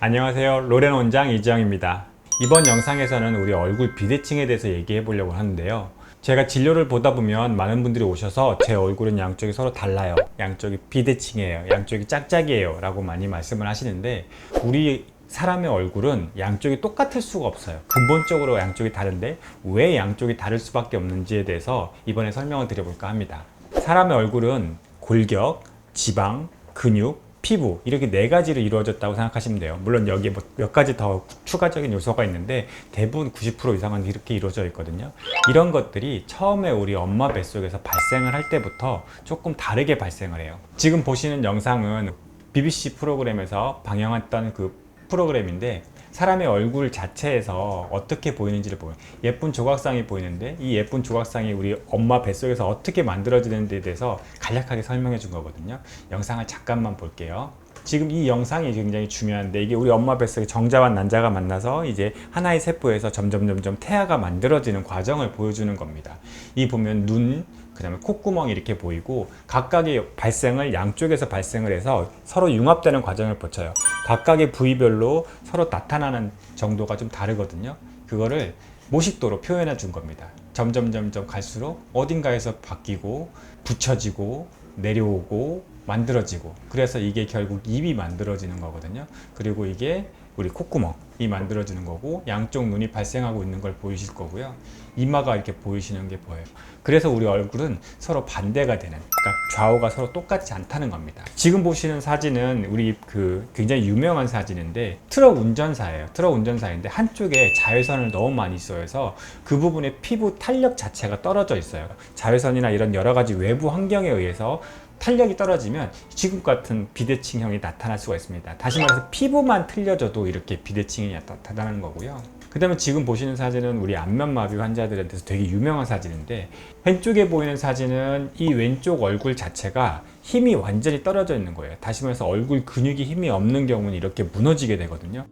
안녕하세요. 로렌 원장 이지영입니다. 이번 영상에서는 우리 얼굴 비대칭에 대해서 얘기해 보려고 하는데요. 제가 진료를 보다 보면 많은 분들이 오셔서 제 얼굴은 양쪽이 서로 달라요. 양쪽이 비대칭이에요. 양쪽이 짝짝이에요. 라고 많이 말씀을 하시는데 우리 사람의 얼굴은 양쪽이 똑같을 수가 없어요. 근본적으로 양쪽이 다른데 왜 양쪽이 다를 수밖에 없는지에 대해서 이번에 설명을 드려볼까 합니다. 사람의 얼굴은 골격, 지방, 근육, 피부 이렇게 네 가지로 이루어졌다고 생각하시면 돼요. 물론 여기에 뭐 몇 가지 더 추가적인 요소가 있는데 대부분 90% 이상은 이렇게 이루어져 있거든요. 이런 것들이 처음에 우리 엄마 뱃속에서 발생을 할 때부터 조금 다르게 발생을 해요. 지금 보시는 영상은 BBC 프로그램에서 방영했던 그 프로그램인데 사람의 얼굴 자체에서 어떻게 보이는지를 보여요. 예쁜 조각상이 보이는데 이 예쁜 조각상이 우리 엄마 뱃속에서 어떻게 만들어지는지에 대해서 간략하게 설명해 준 거거든요. 영상을 잠깐만 볼게요. 지금 이 영상이 굉장히 중요한데 이게 우리 엄마 뱃속에 정자와 난자가 만나서 이제 하나의 세포에서 점점 점점 태아가 만들어지는 과정을 보여주는 겁니다. 이 보면 눈, 그 다음에 콧구멍이 이렇게 보이고 각각의 발생을 양쪽에서 발생을 해서 서로 융합되는 과정을 거쳐요. 각각의 부위별로 서로 나타나는 정도가 좀 다르거든요. 그거를 모식도로 표현해 준 겁니다. 점점 점점 갈수록 어딘가에서 바뀌고 붙여지고 내려오고 만들어지고 그래서 이게 결국 입이 만들어지는 거거든요. 그리고 이게 우리 콧구멍이 만들어지는 거고 양쪽 눈이 발생하고 있는 걸 보이실 거고요. 이마가 이렇게 보이시는 게 보여요. 그래서 우리 얼굴은 서로 반대가 되는, 그러니까 좌우가 서로 똑같지 않다는 겁니다. 지금 보시는 사진은 우리 그 굉장히 유명한 사진인데 트럭 운전사예요. 트럭 운전사인데 한쪽에 자외선을 너무 많이 쏘여서 그 부분에 피부 탄력 자체가 떨어져 있어요. 자외선이나 이런 여러 가지 외부 환경에 의해서 탄력이 떨어지면 지금 같은 비대칭형이 나타날 수가 있습니다. 다시 말해서 피부만 틀려져도 이렇게 비대칭이 나타나는 거고요. 그 다음에 지금 보시는 사진은 우리 안면마비 환자들한테서 되게 유명한 사진인데 왼쪽에 보이는 사진은 이 왼쪽 얼굴 자체가 힘이 완전히 떨어져 있는 거예요. 다시 말해서 얼굴 근육이 힘이 없는 경우는 이렇게 무너지게 되거든요.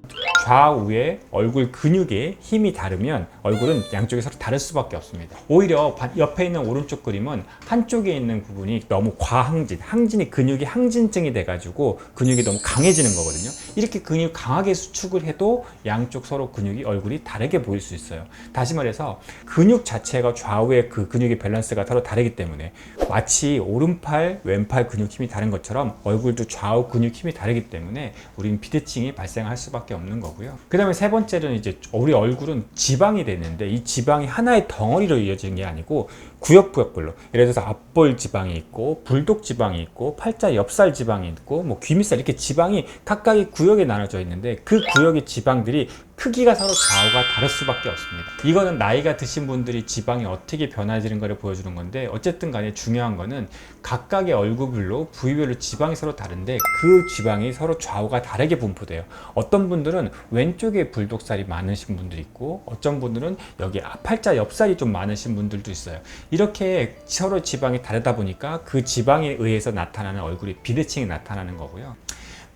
좌우의 얼굴 근육에 힘이 다르면 얼굴은 양쪽이 서로 다를 수밖에 없습니다. 오히려 바- 옆에 있는 오른쪽 그림은 한쪽에 있는 부분이 너무 과항진, 항진이 근육이 항진증이 돼가지고 근육이 너무 강해지는 거거든요. 이렇게 근육 강하게 수축을 해도 양쪽 서로 근육이 얼굴이 다르게 보일 수 있어요. 다시 말해서 근육 자체가 좌우의 그 근육의 밸런스가 서로 다르기 때문에 마치 오른팔, 왼팔 근육 힘이 다른 것처럼 얼굴도 좌우 근육 힘이 다르기 때문에 우리는 비대칭이 발생할 수밖에 없는 거고 요. 그 다음에 세 번째는 이제 우리 얼굴은 지방이 되는데 이 지방이 하나의 덩어리로 이어지는 게 아니고 구역구역별로 예를 들어서 앞볼 지방이 있고 불독 지방이 있고 팔자 옆살 지방이 있고 뭐 귀밑살 이렇게 지방이 각각의 구역에 나눠져 있는데 그 구역의 지방들이 크기가 서로 좌우가 다를 수밖에 없습니다. 이거는 나이가 드신 분들이 지방이 어떻게 변화되는 것을 보여주는 건데 어쨌든 간에 중요한 거는 각각의 얼굴별로 부위별로 지방이 서로 다른데 그 지방이 서로 좌우가 다르게 분포돼요. 어떤 분들은 왼쪽에 불독살이 많으신 분들이 있고 어떤 분들은 여기 팔자 옆살이 좀 많으신 분들도 있어요. 이렇게 서로 지방이 다르다 보니까 그 지방에 의해서 나타나는 얼굴이 비대칭이 나타나는 거고요.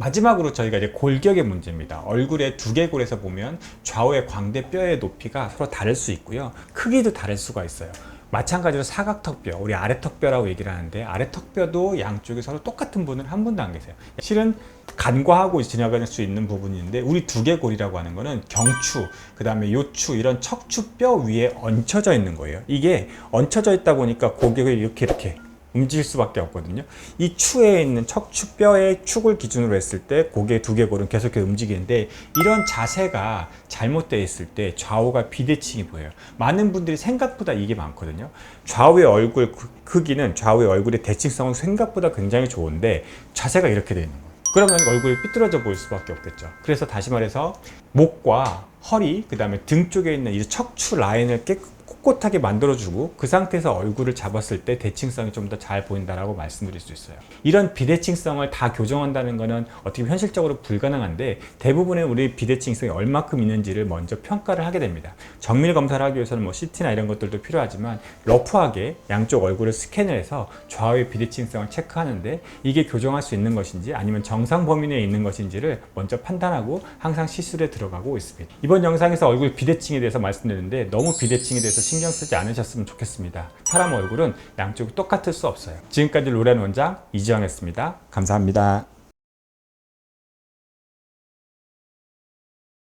마지막으로 저희가 이제 골격의 문제입니다. 얼굴의 두개골에서 보면 좌우의 광대뼈의 높이가 서로 다를 수 있고요. 크기도 다를 수가 있어요. 마찬가지로 사각턱뼈, 우리 아래턱뼈라고 얘기를 하는데 아래턱뼈도 양쪽이 서로 똑같은 분은 한 분도 안 계세요. 실은 간과하고 지나갈 수 있는 부분인데 우리 두개골이라고 하는 거는 경추, 그 다음에 요추 이런 척추뼈 위에 얹혀져 있는 거예요. 이게 얹혀져 있다 보니까 고객을 이렇게 이렇게 움직일 수밖에 없거든요. 이 추에 있는 척추뼈의 축을 기준으로 했을 때 고개 두 개골은 계속 움직이는데 이런 자세가 잘못되어 있을 때 좌우가 비대칭이 보여요. 많은 분들이 생각보다 이게 많거든요. 좌우의 얼굴 크- 크기는 좌우의 얼굴의 대칭성은 생각보다 굉장히 좋은데 자세가 이렇게 되어 있는 거예요. 그러면 얼굴이 삐뚤어져 보일 수밖에 없겠죠. 그래서 다시 말해서 목과 허리, 그 다음에 등 쪽에 있는 이 척추 라인을 깨 꼿꼿하게 만들어주고 그 상태에서 얼굴을 잡았을 때 대칭성이 좀 더 잘 보인다라고 말씀드릴 수 있어요. 이런 비대칭성을 다 교정한다는 것은 어떻게 현실적으로 불가능한데 대부분의 우리 비대칭성이 얼마큼 있는지를 먼저 평가를 하게 됩니다. 정밀 검사를 하기 위해서는 뭐 CT나 이런 것들도 필요하지만 러프하게 양쪽 얼굴을 스캔을 해서 좌우의 비대칭성을 체크하는데 이게 교정할 수 있는 것인지 아니면 정상 범위 내에 있는 것인지를 먼저 판단하고 항상 시술에 들어가고 있습니다. 이번 영상에서 얼굴 비대칭에 대해서 말씀드렸는데 너무 비대칭에 대해서 신경 쓰지 않으셨으면 좋겠습니다. 사람 얼굴은 양쪽이 똑같을 수 없어요. 지금까지 로렌 원장 이지영이었습니다. 감사합니다.